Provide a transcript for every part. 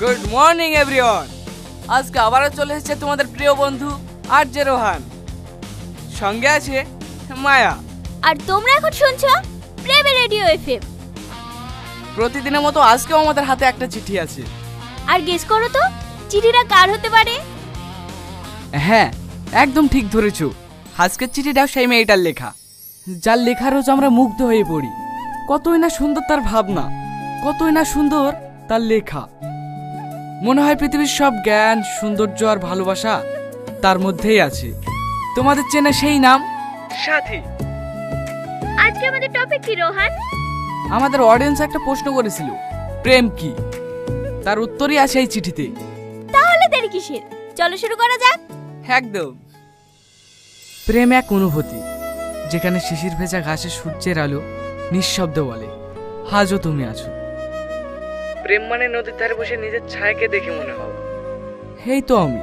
Good morning everyone. আজকে আবারও চলে এসেছে তোমাদের প্রিয় বন্ধু আর জে রোহান। সঙ্গে আছে মায়া। আর তোমরা এখন শুনছো প্রেমে রেডিও এফএম। প্রতিদিনের মতো আজকেও আমাদের হাতে একটা চিঠি আছে। আর গেস করো তো চিঠিটা কার হতে পারে? হ্যাঁ একদম ঠিক ধরেছো। আজকের চিঠিটাও সেই মেয়েটার লেখা। যার লেখা রোজ আমরা মুগ্ধ হয়ে পড়ি। কতই না সুন্দর তার ভাবনা কতই না সুন্দর তার লেখা। মনে হয় পৃথিবীর সব জ্ঞান সৌন্দর্য আর ভালোবাসা তার মধ্যেই আছে। তোমাদের চেনা সেই নাম? সাথী আজকে আমাদের টপিক কি রোহান? আমাদের অডিয়েন্স একটা প্রশ্ন করেছিল প্রেম কি? তার উত্তরই আছে এই চিঠিতে। তাহলে দেরি কিসের? চলো শুরু করা যাক। একদম। প্রেম এক অনুভূতি যেখানে শিশির ভেজা ঘাসে সূর্যের আলো নিঃশব্দ বলে হাজও তুমি আছো। প্রেম মানে নদীর ধারে বসে নিজের ছায়াকে দেখে মনে হওয়া হেই তো আমি।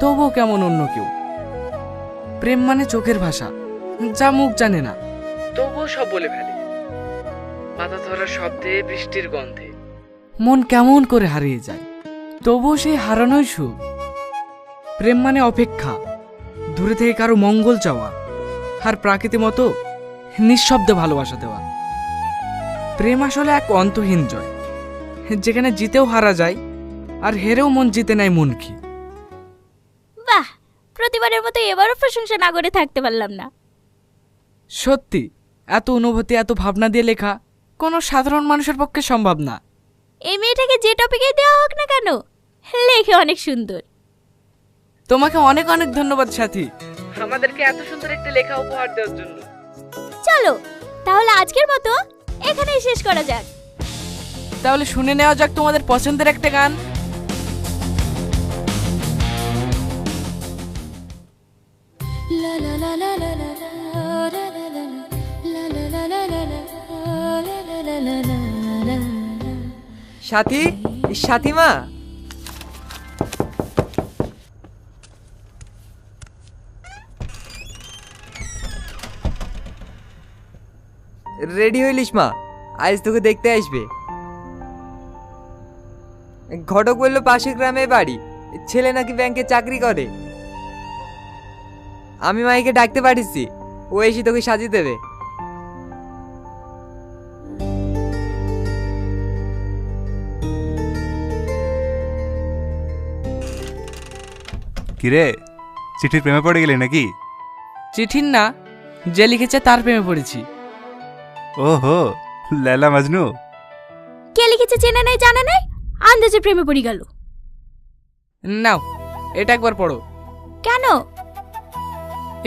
তবুও কেমন অন্য কেউ? প্রেম মানে চোখের ভাষা। যা মুখ জানে না। তবুও সব বলে ফেলে। পাতা ধরার শব্দে বৃষ্টির গন্ধে। মন কেমন করে হারিয়ে যায়। তবুও সেই হারানোই সুখ। প্রেম মানে অপেক্ষা। দূরে থেকে কারও মঙ্গল চাওয়া। আর প্রাকৃতি মতো নিঃশব্দে ভালোবাসা দেওয়া। প্রেম আসলে এক অন্তহীন জয়। যেখানে জিতেও হারা যায় আর হেরেও মন জিতে নেয় মন কি। বাহ প্রতিবারের মতো এবারও প্রশংসা না করে থাকতে পারলাম না। সত্যি এত অনুভূতি এত ভাবনা দিয়ে লেখা কোনো সাধারণ মানুষের পক্ষে সম্ভব না। এই মেয়েটাকে যে টপিকে দেওয়া হোক না কেন লেখে অনেক সুন্দর। তোমাকে অনেক অনেক ধন্যবাদ সাথী। আমাদেরকে এত সুন্দর একটা লেখা উপহার দেওয়ার জন্য। চলো তাহলে আজকের মতো এখানেই শেষ করা যাক। তাহলে শুনে নেওয়া যাক তোমাদের পছন্দের একটা গান সাথী সাথীমা রেডি হইলিস মা আজ তোকে দেখতে আসবে ঘটক বলল পাশের গ্রামে বাড়ি। ছেলে নাকি ব্যাংকে চাকরি করে। আমি মাইকে ডাকতে পারিছি ও এসে তোকে সাজিয়ে দেবে। কিরে চিঠির প্রেমে পড়ে গেলি নাকি? চিঠির না যে লিখেছে তার প্রেমে পড়েছি। ওহো লেলা মাজনু। কে লিখেছে চেনা নাই জানা নাই? আন্দাজে প্রেমে পড়ে গেল। নাও এটা একবার পড়ো। কেন?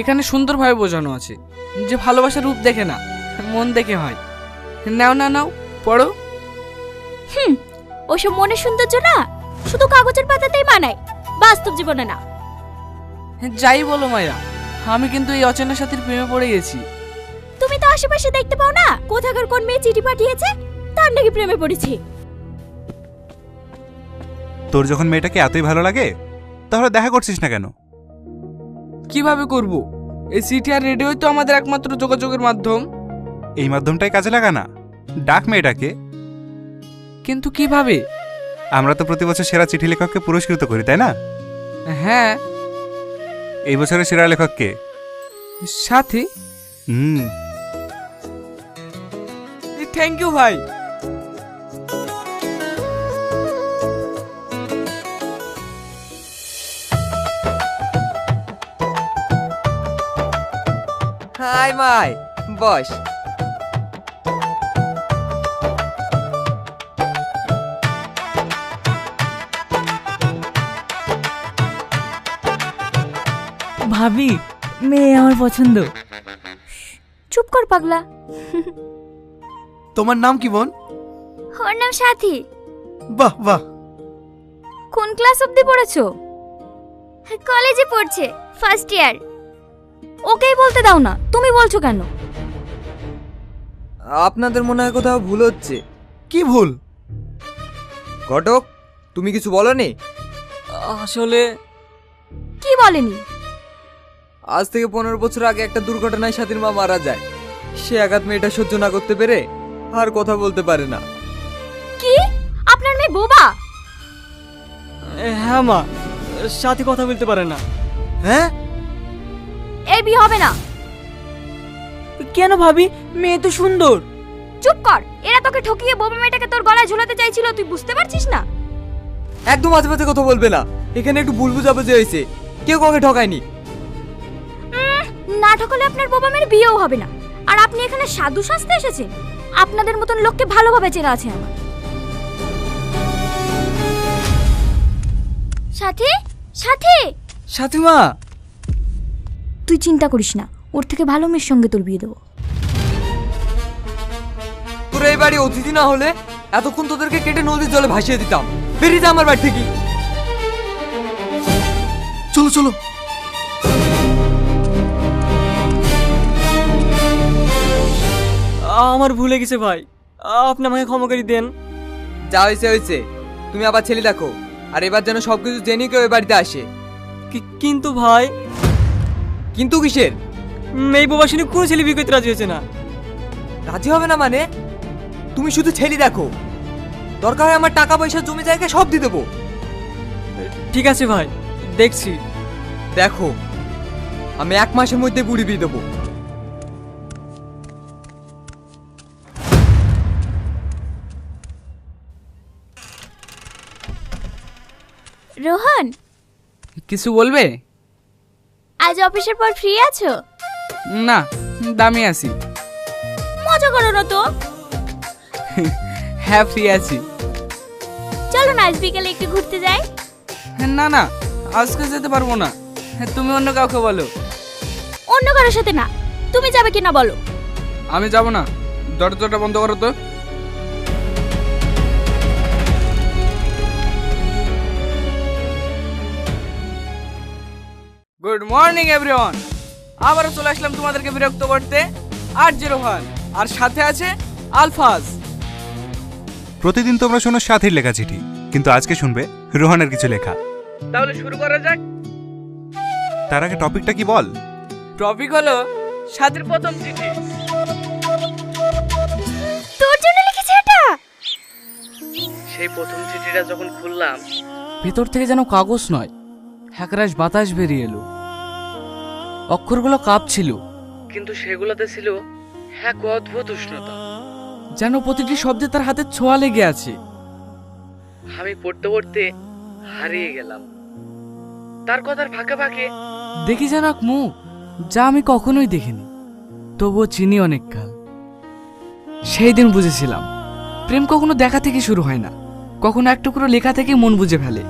এখানে সুন্দরভাবে বোঝানো আছে যে ভালোবাসার রূপ দেখে না মন দেখে হয়। নাও না নাও পড়ো। হুম ওসব মনের সৌন্দর্য না শুধু কাগজের পাতাতেই মানায় বাস্তব জীবনে না। যাই বলো মায়া আমি কিন্তু এই অচেনা সাথীর প্রেমে পড়ে গেছি। তুমি তো আশেপাশে দেখতে পাও না কোথাকার কোন মেয়ে চিঠি পাঠিয়েছে তার নাকি প্রেমে পড়েছে। তোর যখন মেয়েটাকে এতই ভালো লাগে তাহলে দেখা করছিস না কেন? কীভাবে করব? এই সিটি আর রেডিওই তো আমাদের একমাত্র যোগাযোগের মাধ্যম। এই মাধ্যমটাই কাজে লাগা না? ডাক মেয়েটাকে। কিন্তু কীভাবে? আমরা তো প্রতি বছর সেরা চিঠি লেখককে পুরস্কৃত করি তাই না? হ্যাঁ। এই বছরের সেরা লেখককে? সাথী? হুম। থ্যাংক ইউ ভাই। Hi my boss. ভাবি মেয়ে আমার পছন্দ। চুপ কর পাগলা। তোমার নাম কি বোন? ওর নাম সাথী। বাহ বাহ। কোন ক্লাস অবধি পড়েছো? কলেজে পড়ছে ফার্স্ট ইয়ার ওকেই বলতে দাও না। তুমি বলছো কেন? আপনাদের মনে হয় কোথাও ভুল হচ্ছে। কি ভুল? ঘটক তুমি কিছু বলনি? আসলে কি বলেনি? আজ থেকে পনেরো বছর আগে একটা দুর্ঘটনায় সাথীর মা মারা যায়। সে আঘাত মেয়েটা সহ্য না করতে পেরে আর কথা বলতে পারে না। কি? আপনার মেয়ে বোবা? হ্যাঁ মা সাথে কথা বলতে পারে না। হ্যাঁ? এই বিয়ে হবে না। কেন ভাবি? মেয়ে তো সুন্দর। চুপ কর। এরা তোকে ঠকিয়ে বোবা মেয়েটাকে তোর গলায় ঝুলাতে চাইছিল তুই বুঝতে পারছিস না? একদম মাঝে মাঝে কথা বলবে না। এখানে একটু ভুল বুঝাবুঝি হয়েছে। কেউ কাউকে ঠকায়নি। উম, না ঠকলে আপনার বোবা মেয়ের বিয়েও হবে না। আর আপনি এখানে সাধু সাজতে এসেছেন? আপনাদের মতন লোককে ভালোভাবে চেনা আছে আমার। সাথী? সাথী? সাথী মা! তুই চিন্তা করিস না ওর থেকে ভালো মেয়ের সঙ্গে তোর বিয়ে দেবো। তোরা এই বাড়ি অতিথি না হলে এতক্ষণ তোদেরকে কেটে নদীর জলে ভাসিয়ে দিতাম। বেরিয়ে যা আমার বাড়ি থেকে। চলো চলো। আমার ভুলে গেছে ভাই। আপনি আমাকে ক্ষমা করে দেন। যা হয়েছে হয়েছে। তুমি আবার ছেলে দেখো। আর এবার যেন সবকিছু জেনে কেউ এই বাড়িতে আসে। কি- কিন্তু ভাই কিন্তু কিসের? এই বাবা শুনে কোনো ছেলে বিয়ে করতে রাজি হয়েছে না। রাজি হবে না মানে? তুমি শুধু ছেলে দেখো। দরকার হয় আমার টাকা পয়সা জমি জায়গা সব দিয়ে দেবো। ঠিক আছে ভাই দেখছি। দেখো আমি এক মাসের মধ্যে বুড়ি বিয়ে দেবো। রোহন? কিছু বলবে? আজ অফিসের পর ফ্রি আছো? না দামি আছি। মজা করো না তো। হ্যাঁ ফ্রি আছি। চলো না আজ বিকেলে একটু ঘুরতে যাই। না না আজকে যেতে পারব না। তুমি অন্য কাউকে বলো। অন্য কারোর সাথে না। তুমি যাবে কিনা বলো। আমি যাব না। দরজাটা বন্ধ করো তো। Good morning everyone. আবারও চলে আসলাম তোমাদেরকে বিরক্ত করতে। আর জিরো ওয়ান আর সাথে আছে আলফাজ। প্রতিদিন তোমরা শোনো সাথীর লেখা চিঠি কিন্তু আজকে শুনবে রোহানের কিছু লেখা। তাহলে শুরু করা যাক। তার আগে টপিকটা কি বল? টপিক হলো সাথীর প্রথম চিঠি। তোর জন্য লিখেছে এটা? সেই প্রথম চিঠিটা যখন খুললাম ভেতর থেকে যেন কাগজ নয় একরাশ বাতাস বেরিয়ে এলো। অক্ষরগুলো কাঁপছিল। কিন্তু সেগুলোতে ছিল এক অদ্ভুত উষ্ণতা। যেন প্রতিটি শব্দে তার হাতে ছোঁয়া লেগে আছে। আমি পড়তে পড়তে হারিয়ে গেলাম। তার কথার ফাঁকে ফাঁকে দেখি যেন এক মুখ যা আমি কখনোই দেখিনি। তবুও চিনি অনেক কাল। সেই দিন বুঝেছিলাম প্রেম কখনো দেখা থেকে শুরু হয় না। কখনো এক টুকরো লেখা থেকে মন বুঝে ফেলে।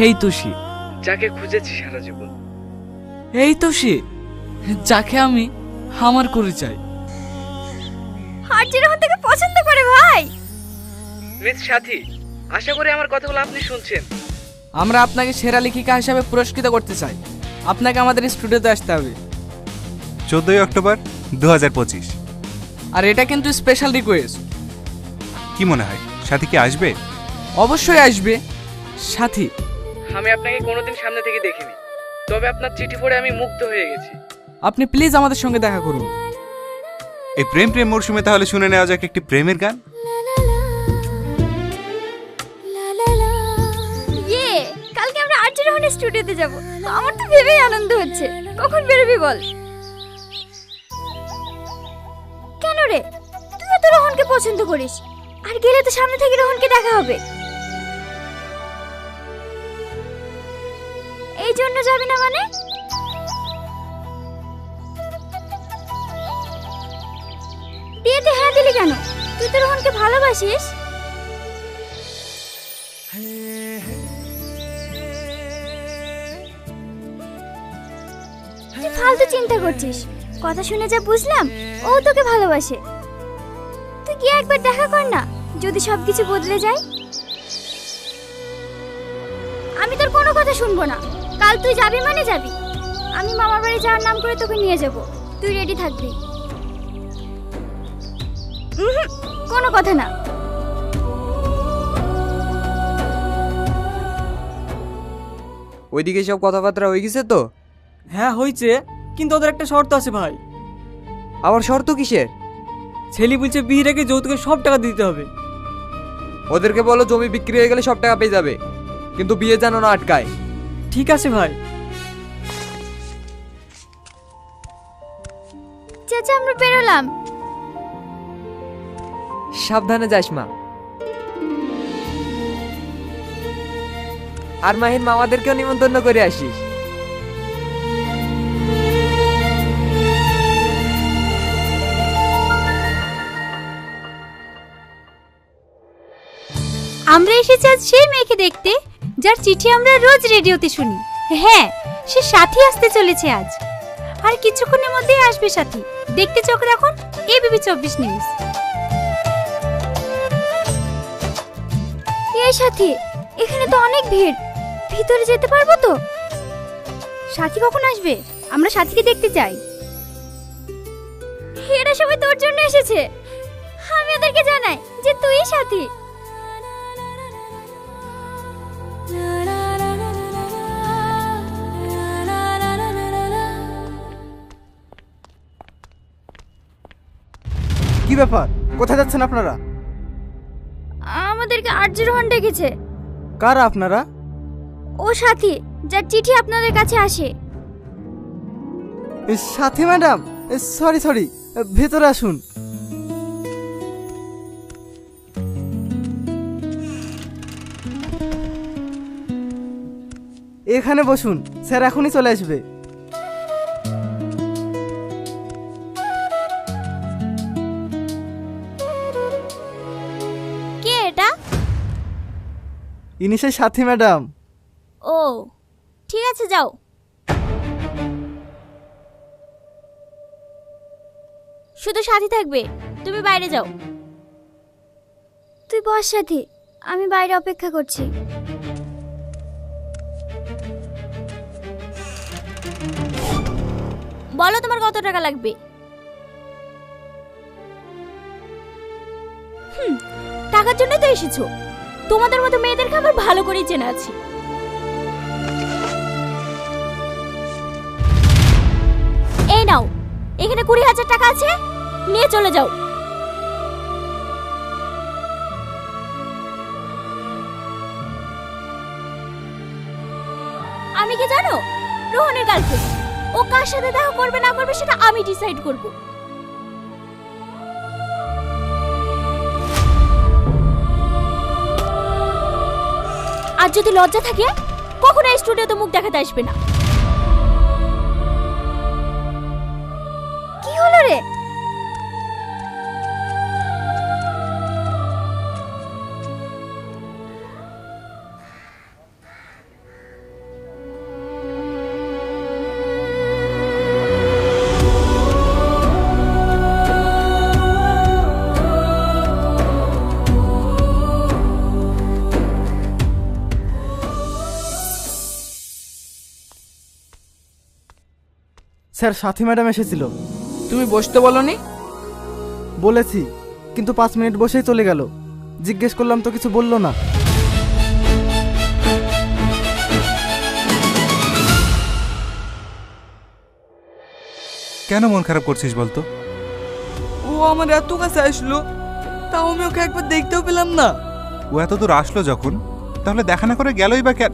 হেই তো সে যাকে খুঁজেছি সারা জীবন। এই তো সে যাকে আমি আমার করে চাই। আর যেরকম থেকে পছন্দ করে ভাই। মিস সাথী আশা করি আমার কথাগুলো আপনি শুনছেন। আমরা আপনাকে সেরা লেখিকা হিসাবে পুরস্কৃত করতে চাই। আপনাকে আমাদের স্টুডিওতে আসতে হবে। চোদ্দই অক্টোবর দু হাজার পঁচিশ। আর এটা কিন্তু স্পেশাল রিকোয়েস্ট কি মনে হয় সাথী কি আসবে? অবশ্যই আসবে। সাথী। আমি আপনাকে কোনোদিন সামনে থেকে দেখিনি। তবে আপনার চিঠি পড়ে আমি মুগ্ধ হয়ে গেছি। আপনি প্লিজ আমাদের সঙ্গে দেখা করুন। এই প্রেম প্রেম মরশুমে তাহলে শুনে নেওয়া যাক একটি প্রেমের গান। ইয়ে কালকে আমরা আর্য রোহনের স্টুডিওতে যাব। আমার তো ভেবেই আনন্দ হচ্ছে। কখন বেরোবি বল? কেন রে? তুই তো রোহনকে পছন্দ করিস। আর গেলে তো সামনে থেকে রোহনকে দেখা হবে। জন্য যাবি না মানে? বিয়েতে হ্যাঁ দিলি কেন? তুই তো রোহনকে ভালোবাসিস। তুই ফালতু চিন্তা করছিস। কথা শুনে যা বুঝলাম, ও তোকে ভালোবাসে। তুই গিয়ে একবার দেখা কর না, যদি সবকিছু বদলে যায়? আমি তোর কোনো কথা শুনব না। কাল তুই যাবি মানে যাবি? আমি মামার বাড়ি যাওয়ার নাম করে তোকে নিয়ে যাব। তুই রেডি থাকবি? কোনো কথা না। ওইদিকে সব কথাবার্তা হয়ে গেছে তো? হ্যাঁ হয়েছে। কিন্তু ওদের একটা শর্ত আছে ভাই। আবার শর্ত কিসের? ছেলে বলছে বিয়ে রেখে যৌতুকে সব টাকা দিতে হবে। ওদেরকে বলো জমি বিক্রি হয়ে গেলে সব টাকা পেয়ে যাবে। কিন্তু বিয়ে যেন না আটকায়। ঠিক আছে ভাই। চাচা আমরা বেরোলাম। সাবধানে যাস মা। আর মাহিন মামাদেরকেও নিমন্ত্রণ করে আসিস। আমরা এসেছি আজ সেই মেয়েকে দেখতে। যার চিঠি আমরা রোজ রেডিওতে শুনি। হ্যাঁ সে সাথী আসতে চলেছে আজ। আর কিছুক্ষণের মধ্যেই আসবে সাথী। দেখতে চোখ রাখুন এবিপি চব্বিশ নিউজ। এই সাথী, এখানে তো অনেক ভিড়। ভিতরে যেতে পারব তো? সাথী কখন আসবে? আমরা সাথীকে দেখতে চাই। এরা সবাই তোর জন্য এসেছে। আমি ওদেরকে জানাই যে তুই সাথী। ব্যাপার? কোথায় যাচ্ছেন আপনারা? আমাদেরকে আরজি রোহন ডেকেছে। কারা আপনারা? ও সাথী যার চিঠি আপনাদের কাছে আসে। সাথী ম্যাডাম সরি সরি ভেতরে আসুন। এখানে বসুন স্যার এখনই চলে আসবে। ইনি সেই সাথী ম্যাডাম। ও ঠিক আছে যাও। শুধু সাথী থাকবে তুমি বাইরে যাও। তুই বস সাথী আমি বাইরে অপেক্ষা করছি। বলো তোমার কত টাকা লাগবে? হুম টাকার জন্য তো এসেছ। তোমাদের মতো মেয়েদেরকে আমার ভালো করেই চেনা আছে। এই নাও, এখানে কুড়ি হাজার টাকা আছে, নিয়ে চলে যাও। আমি কি জানো? রোহনের গার্লফ্রেন্ড ও কার সাথে দেখা করবে না করবে সেটা আমি ডিসাইড করব। আর যদি লজ্জা থাকে কখনো এই স্টুডিওতে মুখ দেখাতে আসবে না। স্যার সাথী ম্যাডাম এসেছিল। তুমি বসতে বলনি? বলেছি কিন্তু পাঁচ মিনিট বসেই চলে গেল। জিজ্ঞেস করলাম তো কিছু বলল না। কেন মন খারাপ করছিস বলতো? ও আমার এত কাছে আসলো তাও আমি ওকে একবার দেখতেও পেলাম না। ও এত দূর আসলো যখন তাহলে দেখা না করে গেলই বা কেন?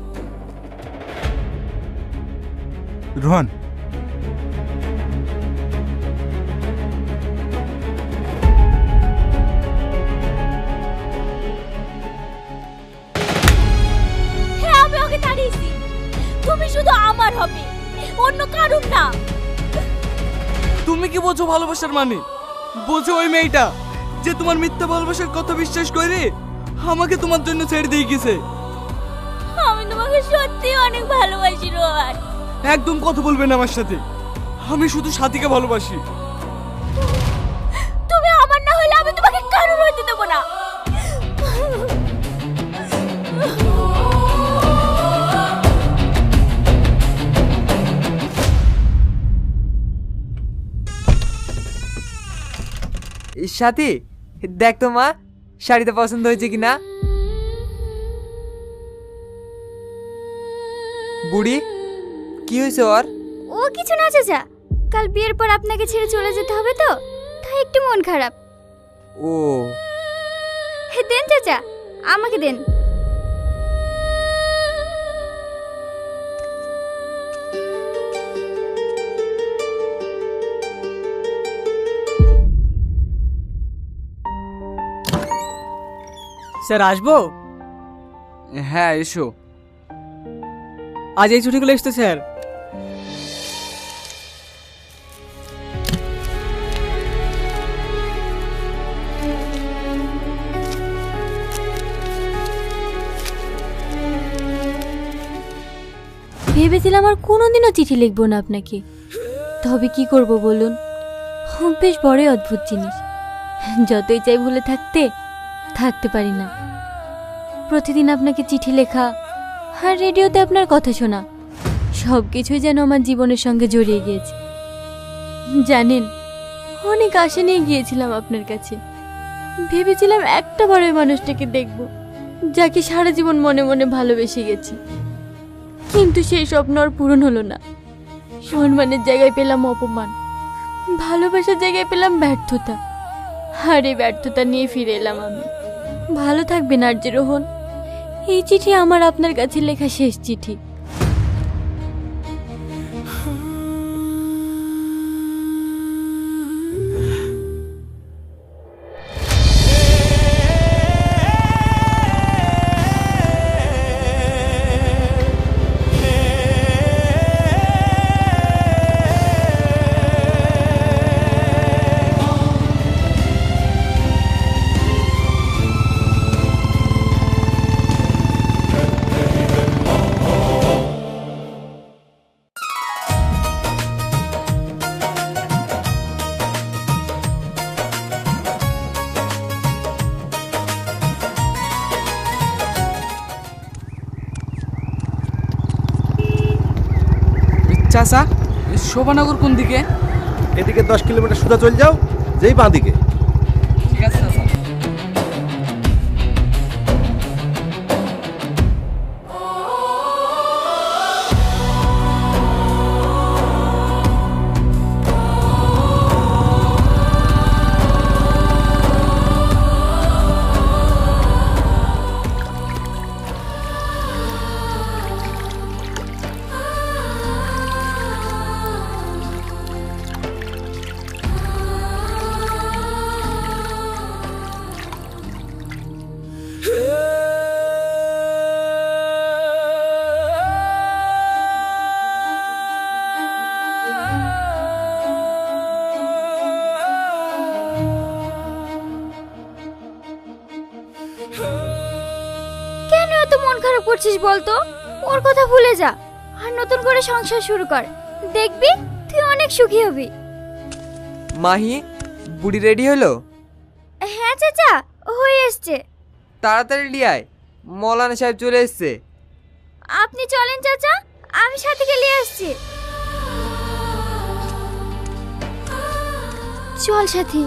রোহন তুমি কি বোঝো ভালোবাসার মানে? বোঝো ওই মেয়েটা যে তোমার মিথ্যা ভালোবাসার কথা বিশ্বাস করে আমাকে তোমার জন্য ছেড়ে দিয়ে গেছে। আমি তোমাকে সত্যি অনেক ভালোবাসি রোহান। একদম কথা বলবে না আমার সাথে। আমি শুধু সাথীকে ভালোবাসি। সাথী দেখ তো মা শাড়িটা পছন্দ হয়েছে কিনা? বুড়ি কি হয়েছে ওর? ও কিছু না চাচা কাল বিয়ের পর আপনাকে ছেড়ে চলে যেতে হবে তো তাই একটু মন খারাপ। ও। হে দেন চাচা আমাকে দেন। স্যার আসব? হ্যাঁ এসো। আজ এই ছুটিগুলো এসছে স্যার। ভেবেছিলাম আর কোনোদিনও চিঠি লিখব না আপনাকে। তবে কি করব বলুন? বেশ বড়ই অদ্ভুত জিনিস। যতই চাই ভুলে থাকতে থাকতে পারি না। প্রতিদিন আপনাকে চিঠি লেখা আর রেডিওতে আপনার কথা শোনা সব কিছুই যেন আমার জীবনের সঙ্গে জড়িয়ে গিয়েছে। জানেন, অনেক আশা নিয়ে গিয়েছিলাম আপনার কাছে। ভেবেছিলাম একটা বড় মানুষটাকে দেখব, যাকে সারা জীবন মনে মনে ভালোবেসে গেছি। কিন্তু সেই স্বপ্ন আর পূরণ হলো না। সম্মানের জায়গায় পেলাম অপমান, ভালোবাসার জায়গায় পেলাম ব্যর্থতা। আর এই ব্যর্থতা নিয়ে ফিরে এলাম আমি। ভালো থাকবেন আর্যরোহণ এই চিঠি আমার আপনার কাছে লেখা শেষ চিঠি। চাচা শোভানগর কোন দিকে? এদিকে দশ কিলোমিটার সোজা চলে যাও যেই বাঁ দিকে। করছিস বলতো? ওর কথা ভুলে যা আর নতুন করে সংসার শুরু কর। দেখবি তুই অনেক সুখী হবি। মাহি বুড়ি রেডি হলো? হ্যাঁ চাচা হয়ে এসছে। তাড়াতাড়ি লিয়ায় মৌলানা সাহেব চলে এসছে। আপনি চলেন চাচা আমি সাথীকে নিয়ে আসছি। চল সাথী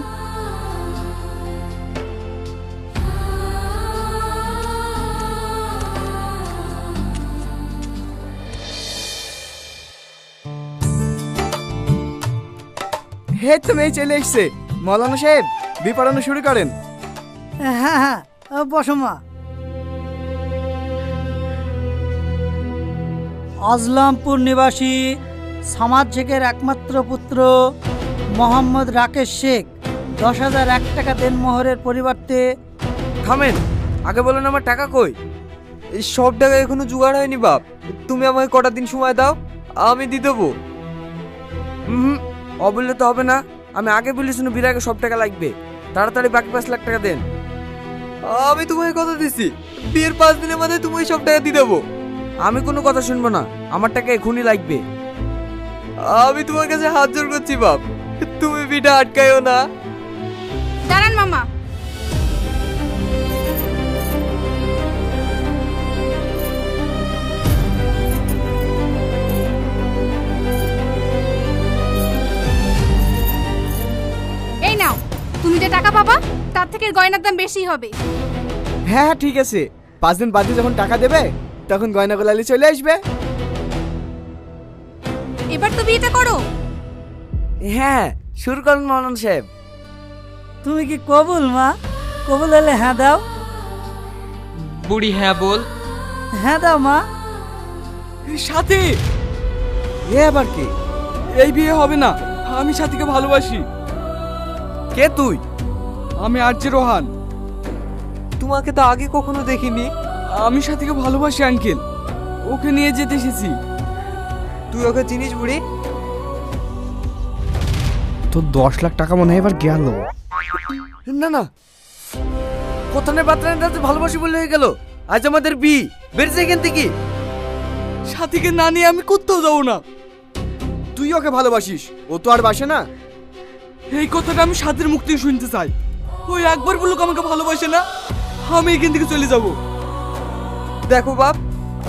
হে তো মেয়ে চলে এসছে। মৌলানা সাহেব বি পড়ানো শুরু করেন। হ্যাঁ হ্যাঁ বসো মা। আজলামপুর নিবাসী সামাদ শেখের একমাত্র পুত্র মোহাম্মদ রাকেশ শেখ দশ হাজার এক টাকা দেনমোহরের পরিবর্তে থামেন আগে বলেন আমার টাকা কই? এই সব টাকা এখনও জোগাড় হয়নি বাপ। তুমি আমাকে কটা দিন সময় দাও আমি দিয়ে দেবো। হুম। অবললে তো হবে না। আমি আগে বলি শুনে বিরাগে সব টাকা লাগবে। তাড়াতাড়ি বাকি পাঁচ লাখ টাকা দেন। আমি তোমায় কথা দিছি। বিয়ের পাঁচ দিনের মধ্যে তুমি সব টাকা দিয়ে দেবো। আমি কোনো কথা শুনব না। আমার টাকা এখনই লাগবে। আমি তোমার কাছে হাত জোর করছি বাপ। তুমি বিটা আটকায়ও না। তুমি যে টাকা পাবা তার থেকে গয়নার দাম বেশি হবে। হ্যাঁ হ্যাঁ ঠিক আছে। পাঁচ দিন বাদে যখন টাকা দেবে তখন গয়না গোলালি চলে আসবে। এবার তো বিয়েটা করো। হ্যাঁ শুরু করুন মৌলান সাহেব। তুমি কি কবুল মা? কবুল হলে হ্যাঁ দাও। বুড়ি হ্যাঁ বল। হ্যাঁ দাও মা। সাথী! এ আবার কি? এই বিয়ে হবে না আমি সাথীকে ভালোবাসি। কে তুই? আমি আরজি রোহান। তোমাকে তো আগে কখনো দেখিনি। আমি সাথীকে ভালোবাসি আঙ্কেল। ওকে নিয়ে যেতে এসেছি। তুই ওকে চিনিস বুড়ি? তোর দশ লাখ টাকা মনে হয় এবার গেল। না না। প্রথমে বাতরানের ভালোবাসি বলে হয়ে গেল। আজ আমাদের বি বেরিয়েছে এখান থেকে। সাথীকে না নিয়ে আমি কোথাও যাব না। তুই ওকে ভালোবাসিস। ও তো আর বাসে না। এই কথাটা আমি সাথীর মুক্তি শুনতে চাই। ওই একবার বলুক আমাকে ভালোবাসে না আমি এখান থেকে চলে যাব। দেখো বাপ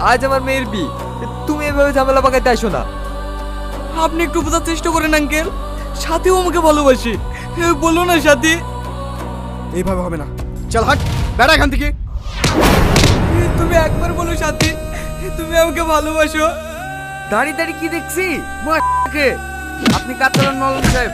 আজ আমার মেয়ের বি তুমি এভাবে ঝামেলা পাকাইতে আসো না। আপনি একটু বোঝার চেষ্টা করেন আঙ্কেল। সাথীও আমাকে ভালোবাসে। এ, বলো না সাথী। এইভাবে হবে না। চল হাট বেড়া এখান থেকে। তুমি একবার বলো সাথী। তুমি আমাকে ভালোবাসো। দাঁড়িয়ে দাঁড়িয়ে কি দেখছি? আপনি কাজ চালান সাহেব?